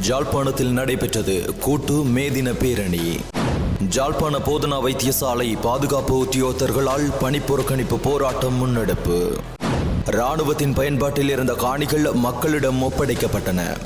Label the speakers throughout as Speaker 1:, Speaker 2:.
Speaker 1: ஜாழ்ப்பாணத்தில் நடைபெற்றது கூட்டு மேதின பேரணி. ஜாழ்ப்பாண போதனா வைத்தியசாலை பாதுகாப்பு உத்தியோகத்தர்களால் பணிப்புறக்கணிப்பு போராட்டம் முன்னெடுப்பு. இராணுவத்தின் பயன்பாட்டில் இருந்த காணிகள் மக்களிடம் ஒப்படைக்கப்பட்டன.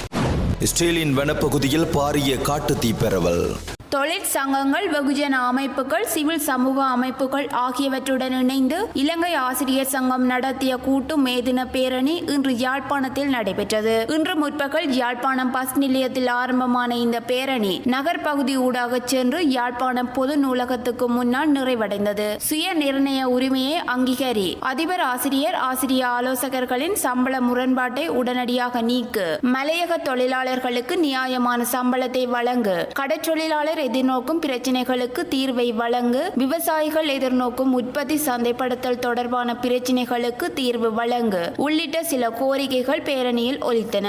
Speaker 1: இஸ்ரேலின் வனப்பகுதியில் பாரிய காட்டுத்தீ பரவல்.
Speaker 2: தொழிற்சங்கங்கள் வெகுஜன அமைப்புகள் சிவில் சமூக அமைப்புகள் ஆகியவற்றுடன் இணைந்து இலங்கை ஆசிரியர் சங்கம் நடத்திய கூட்டு மேதின பேரணி இன்று யாழ்ப்பாணத்தில் நடைபெற்றது. இன்று முற்பகல் யாழ்ப்பாணம் பஸ் நிலையத்தில் ஆரம்பமான இந்த பேரணி நகர் பகுதி ஊடாக சென்று யாழ்ப்பாணம் பொது நூலகத்துக்கு முன்னால் நிறைவடைந்தது. சுய நிர்ணய உரிமையை அங்கீகரி அதிபர் ஆசிரியர் ஆசிரிய ஆலோசகர்களின் சம்பள முரண்பாட்டை உடனடியாக நீக்கு மலையக தொழிலாளர்களுக்கு நியாயமான சம்பளத்தை வழங்கு கடற்றொழிலாளர் எதிர்நோக்கும் பிரச்சினைகளுக்கு தீர்வை வழங்கு விவசாயிகள் எதிர்நோக்கும் உற்பத்தி சந்தைப்படுத்தல் தொடர்பான பிரச்சினைகளுக்கு தீர்வு வழங்கு உள்ளிட்ட சில கோரிக்கைகள் பேரணியில் ஒலித்தன.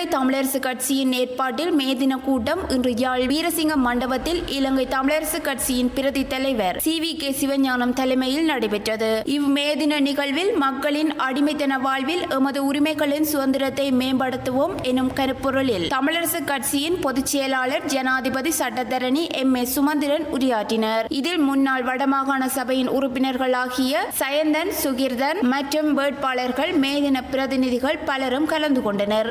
Speaker 2: இலங்கை தமிழரசு கட்சியின் ஏற்பாட்டில் மே தின கூட்டம் இன்று யாழ் வீரசிங்க மண்டபத்தில் இலங்கை தமிழரசு கட்சியின் பிரதி தலைவர் சி வி கே சிவஞானம் தலைமையில் நடைபெற்றது. இவ்மே தின நிகழ்வில் மக்களின் அடிமைத்தன வாழ்வில் எமது உரிமைகளின் சுதந்திரத்தை மேம்படுத்துவோம் எனும் கருப்பொருளில் தமிழரசு கட்சியின் பொதுச் செயலாளர் ஜனாதிபதி சட்டத்தரணி எம். ஏ. சுமந்திரன் உரையாற்றினர். இதில் முன்னாள் வடமாகாண சபையின் உறுப்பினர்களாகிய சயந்தன் சுகிர்தன் மற்றும் வேட்பாளர்கள் மேதின பிரதிநிதிகள் பலரும் கலந்து கொண்டனர்.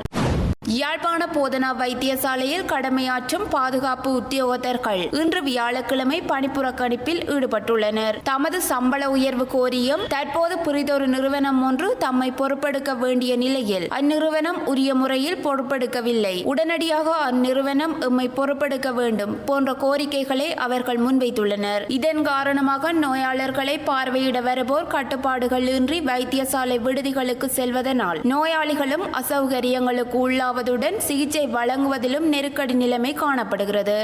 Speaker 2: யாழ்ப்பாண போதனா வைத்தியசாலையில் கடமையாற்றும் பாதுகாப்பு உத்தியோகத்தர்கள் இன்று வியாழக்கிழமை பணிப்புறக்கணிப்பில் ஈடுபட்டுள்ளனர். தமது சம்பள உயர்வு கோரியும் தற்போது புரிதொரு நிறுவனம் ஒன்று தம்மை பொறுப்பெடுக்க வேண்டிய நிலையில் அந்நிறுவனம் உரிய முறையில் பொறுப்பெடுக்கவில்லை. உடனடியாக அந்நிறுவனம் எம்மை பொறுப்பெடுக்க வேண்டும் போன்ற கோரிக்கைகளை அவர்கள் முன்வைத்துள்ளனர். இதன் காரணமாக நோயாளர்களை பார்வையிட வருவோர் கட்டுப்பாடுகள் இன்றி வைத்தியசாலை விடுதிகளுக்கு செல்வதனால் நோயாளிகளும் அசௌகரியங்களுக்கு உள்ளாவதுடன் சிகிச்சை வழங்குவதிலும் நெருக்கடி நிலைமை காணப்படுகிறது.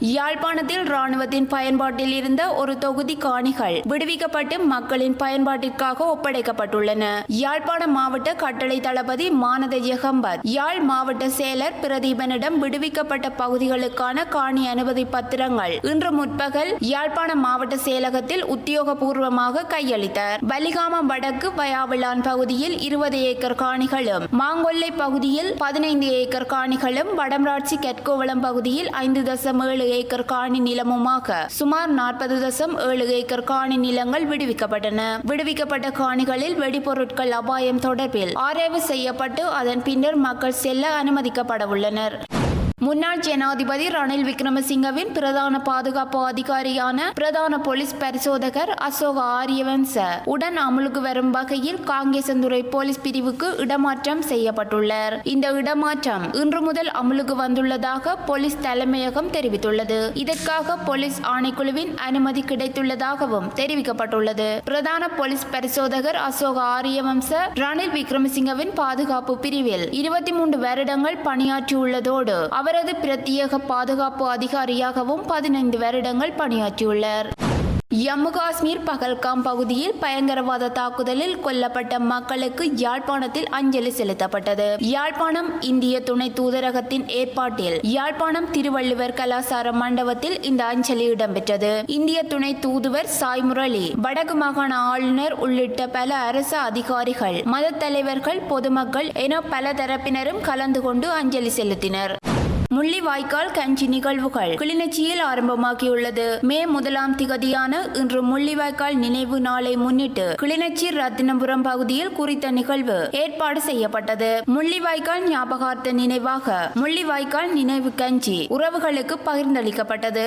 Speaker 2: யாழ்ப்பாணத்தில் ராணுவத்தின் பயன்பாட்டில் இருந்த ஒரு தொகுதி காணிகள் விடுவிக்கப்பட்டு மக்களின் பயன்பாட்டிற்காக ஒப்படைக்கப்பட்டுள்ளன. யாழ்ப்பாண மாவட்ட கட்டளை தளபதி மானத ஜெகம்பத் யாழ் மாவட்ட செயலர் பிரதீபனிடம் விடுவிக்கப்பட்ட பகுதிகளுக்கான காணி அனுமதி பத்திரங்கள் இன்று முற்பகல் யாழ்ப்பாண மாவட்ட செயலகத்தில் உத்தியோகபூர்வமாக கையளித்தார். பலிகாமம் வடக்கு வயாவிளான் பகுதியில் இருபது ஏக்கர் காணிகளும் மாங்கொல்லை பகுதியில் பதினைந்து ஏக்கர் காணிகளும் வடமராட்சி கெட்கோவளம் பகுதியில் ஐந்து தசம் ஏழு ஏக்கர் காணி நிலமுமாக சுமார் நாற்பது தசம் ஏழு ஏக்கர் காணி நிலங்கள் விடுவிக்கப்பட்டன. விடுவிக்கப்பட்ட காணிகளில் வெடிபொருட்கள் அபாயம் தொடர்பில் ஆராய்வு செய்யப்பட்டு அதன் பின்னர் மக்கள் செல்ல அனுமதிக்கப்பட உள்ளனர் முன்னாள் ஜனாதிபதி ரணில் விக்ரமசிங்கவின் பிரதான பாதுகாப்பு அதிகாரியான பிரதான போலீஸ் பரிசோதகர் அசோக ஆரியவன்ச. உடன் அமுலுக்கு வரும் வகையில் காங்கேசந்துறை போலீஸ் பிரிவுக்கு இடமாற்றம் செய்யப்பட்டுள்ளார். இந்த இடமாற்றம் இன்று முதல் அமுலுக்கு வந்துள்ளதாக போலீஸ் தலைமையகம் தெரிவித்துள்ளது. இதற்காக போலீஸ் ஆணைக்குழுவின் அனுமதி கிடைத்துள்ளதாகவும் தெரிவிக்கப்பட்டுள்ளது. பிரதான போலீஸ் பரிசோதகர் அசோக ஆரியவம்ச ரணில் விக்ரமசிங்கவின் பாதுகாப்பு பிரிவில் இருபத்தி மூன்று வருடங்கள் பணியாற்றியுள்ளதோடு அவரது பிரத்யேக பாதுகாப்பு அதிகாரியாகவும் பதினைந்து வருடங்கள் பணியாற்றியுள்ளார். ஜம்மு காஷ்மீர் பகல்காம் பகுதியில் பயங்கரவாத தாக்குதலில் கொல்லப்பட்ட மக்களுக்கு யாழ்ப்பாணத்தில் அஞ்சலி செலுத்தப்பட்டது. யாழ்ப்பாணம் இந்திய துணை தூதரகத்தின் ஏற்பாட்டில் யாழ்ப்பாணம் திருவள்ளுவர் கலாசார மண்டபத்தில் இந்த அஞ்சலி இடம்பெற்றது. இந்திய துணை தூதுவர் சாய் முரளி வடக்கு மாகாண ஆளுநர் உள்ளிட்ட பல அரசு அதிகாரிகள் மத தலைவர்கள் பொதுமக்கள் என பல தரப்பினரும் கலந்து கொண்டு அஞ்சலி செலுத்தினர். முள்ளிவாய்க்கால் கஞ்சி நிகழ்வுகள் கிளிநொச்சியில் ஆரம்பமாகியுள்ளது. மே முதலாம் திகதியான இன்று முள்ளிவாய்க்கால் நினைவு நாளை முன்னிட்டு கிளிநொச்சி ரத்தினபுரம் பகுதியில் குறித்த நிகழ்வு ஏற்பாடு செய்யப்பட்டது. முள்ளிவாய்க்கால் ஞாபகார்த்த நினைவாக முள்ளிவாய்க்கால் நினைவு கஞ்சி உறவுகளுக்கு பகிர்ந்தளிக்கப்பட்டது.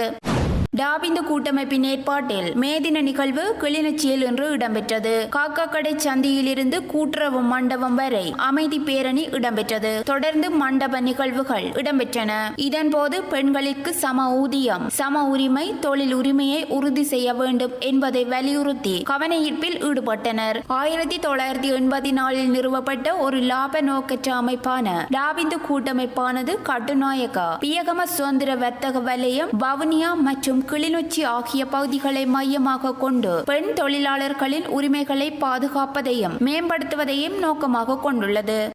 Speaker 2: டாபிந்து கூட்டமைப்பின் ஏற்பாட்டில் மேதின நிகழ்வு கிளிநொச்சியில் இன்று இடம்பெற்றது. காக்காக்கடை சந்தியிலிருந்து கூட்டுறவு மண்டபம் வரை அமைதி பேரணி இடம்பெற்றது. தொடர்ந்து மண்டப நிகழ்வுகள் இடம்பெற்றன. இதன்போது பெண்களுக்கு சம ஊதியம் சம உரிமை தொழில் உரிமையை உறுதி செய்ய வேண்டும் என்பதை வலியுறுத்தி கவனஈர்ப்பில் ஈடுபட்டனர். ஆயிரத்தி தொள்ளாயிரத்தி எண்பத்தி நாலில் நிறுவப்பட்ட ஒரு லாப நோக்கற்ற அமைப்பான டாபிந்து கூட்டமைப்பானது கட்டுநாயக்கா பியகம சுதந்திர வர்த்தக வலயம் வவுனியா மற்றும் கிளிநொச்சி ஆகிய பகுதிகளை மையமாக கொண்டு பெண் தொழிலாளர்களின் உரிமைகளை பாதுகாப்பதையும் மேம்படுத்துவதையும் நோக்கமாக கொண்டுள்ளது.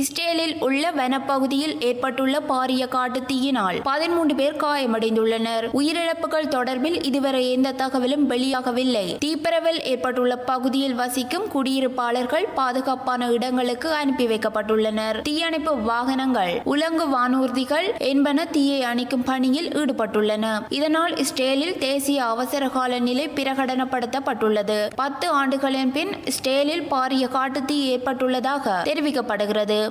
Speaker 2: இஸ்ரேலில் உள்ள வனப்பகுதியில் ஏற்பட்டுள்ள பாரிய காட்டுத்தீயினால் பதிமூன்று பேர் காயமடைந்துள்ளனர். உயிரிழப்புகள் தொடர்பில் இதுவரை எந்த தகவலும் வெளியாகவில்லை. தீப்பரவல் ஏற்பட்டுள்ள பகுதியில் வசிக்கும் குடியிருப்பாளர்கள் பாதுகாப்பான இடங்களுக்கு அனுப்பி வைக்கப்பட்டுள்ளனர். தீயணைப்பு வாகனங்கள் உலங்கு வானூர்திகள் என்பன தீயை அணைக்கும் பணியில் ஈடுபட்டுள்ளன. இதனால் இஸ்ரேலில் தேசிய அவசர கால நிலை பிரகடனப்படுத்தப்பட்டுள்ளது. பத்து ஆண்டுகளின் பின் இஸ்ரேலில் பாரிய காட்டுத்தீ ஏற்பட்டுள்ளதாக தெரிவிக்கப்படுகிறது.